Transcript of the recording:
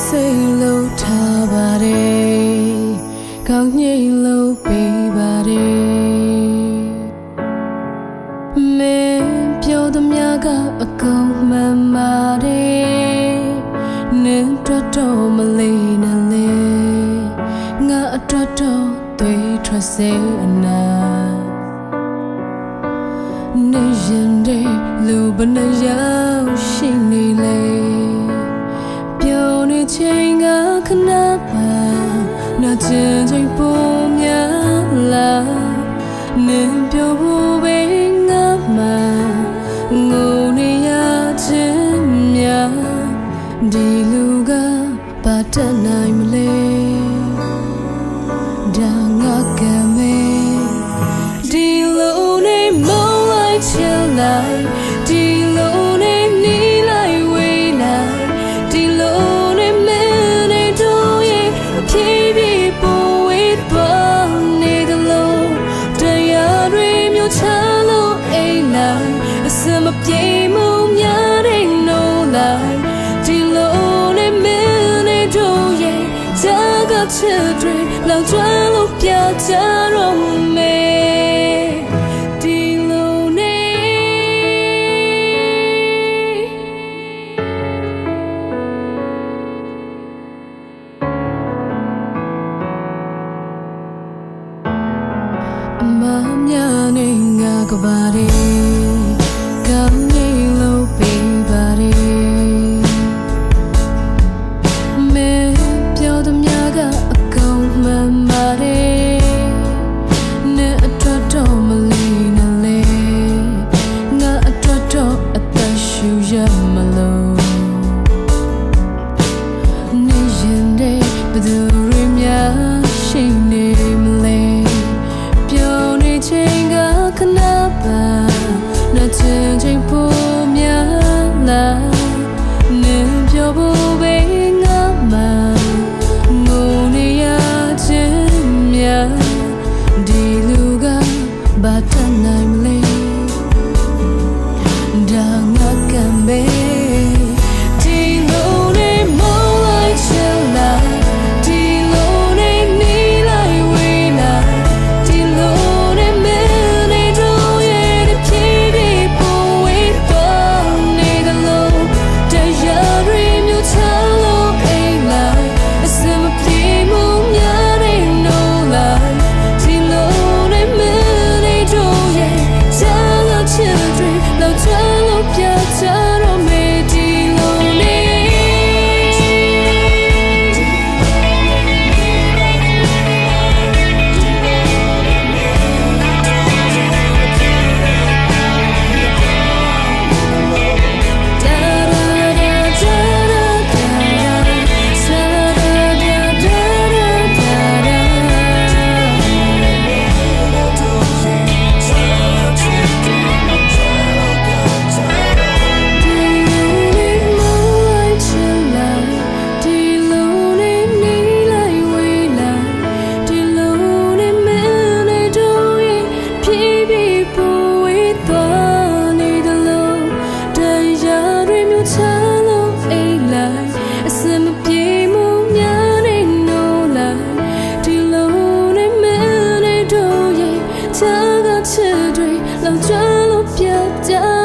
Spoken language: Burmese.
စိတ်လုံးထားပါတယ်ကောင်းငိမ့်လုံးပေးပါတယ်မင်းပြောသမျှကအကုန်မှန်ပါတယ်နင်းတော်တော်မလေးနဲ့လေငါအတော်တော်သွေးထွက်စေအနာနေရင်တဲ့လူဘယ်နှယောက်ရှိနေလဲ ချိန်ကခဏပါနာကျင်ချိန်ပုံများလာနေပြဖို့ပဲငါမှငိုနေရခြင်းများဒီလူကပါတတ်နိုင်မလဲ မမြနေငါကပါတယ် နိုင်မလဲဒါငါကံပဲ ချစ်တွေလောက်ကျွမ်းလို့ပြတ်တယ်